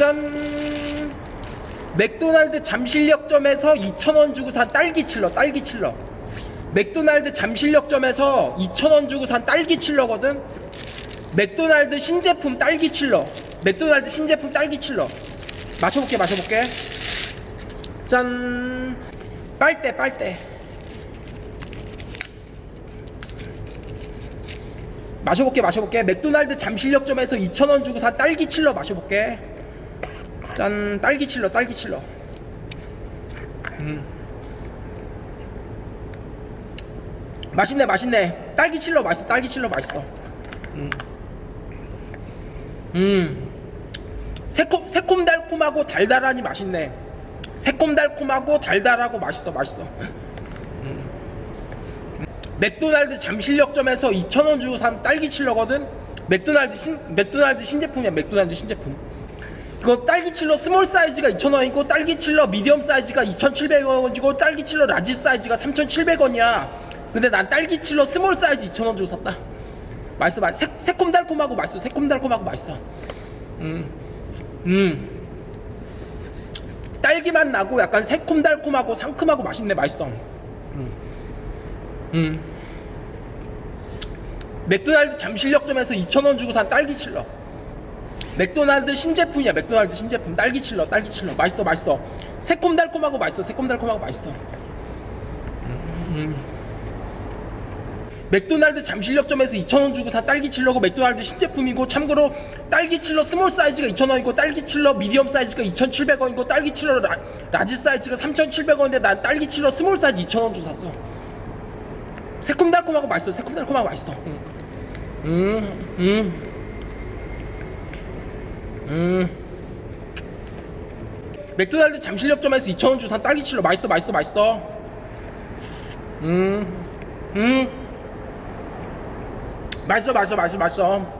짠 맥도날드 잠실역점에서 2,000원 주고 산 딸기 칠러 딸기 칠러. 맥도날드 잠실역점에서 2,000원 주고 산 딸기 칠러거든. 맥도날드 신제품 딸기 칠러. 맥도날드 신제품 딸기 칠러. 마셔볼게 마셔볼게. 짠. 빨대 빨대. 마셔볼게 마셔볼게. 맥도날드 잠실역점에서 2,000원 주고 산 딸기 칠러 마셔볼게 짠 딸기 칠러 딸기 칠러 음. 맛있네 맛있네 딸기 칠러 맛있어 딸기 칠러 맛있어 음. 음. 새콤 새콤달콤하고 달달하니 맛있네 새콤달콤하고 달달하고 맛있어 맛있어 음. 맥도날드 잠실역점에서 2,000원 주고 산 딸기 칠러거든 맥도날드 신 맥도날드 신제품이야 맥도날드 신제품 그거 딸기 칠러 스몰 사이즈가 2,000원이고 딸기 칠러 미디엄 사이즈가 2,700원이고 딸기 칠러 라지 사이즈가 3,700원이야 근데 난 딸기 칠러 스몰 사이즈 2,000원 주고 샀다 맛있어 맛있어 새, 새콤달콤하고 맛있어 새콤달콤하고 맛있어 음, 음. 딸기맛 나고 약간 새콤달콤하고 상큼하고 맛있네 맛있어 음. 음. 맥도날드 잠실역점에서 2,000원 주고 산 딸기 칠러 맥도날드 신제품이야 맥도날드 신제품. 딸기 칠러 딸기 칠러. 맛있어 맛있어. 새콤달콤하고 맛있어 새콤달콤하고 맛있어. 맥도날드 잠실역점에서 2,000원 주고 산 딸기 칠러고 맥도날드 신제품이고 참고로 딸기 칠러 스몰 사이즈가 2,000원이고 딸기 칠러 미디엄 사이즈가 2,700원이고 딸기 칠러 라, 라지 사이즈가 3,700원인데 난 딸기 칠러 스몰 사이즈 2,000원 주고 샀어. 새콤달콤하고 맛있어 새콤달콤하고 맛있어. 음. 음, 음. 음. 맥도날드 잠실역점에서 2,000원 주고 산 딸기 칠러 맛있어 맛있어 맛있어 음. 음. 맛있어 맛있어 맛있어 맛있어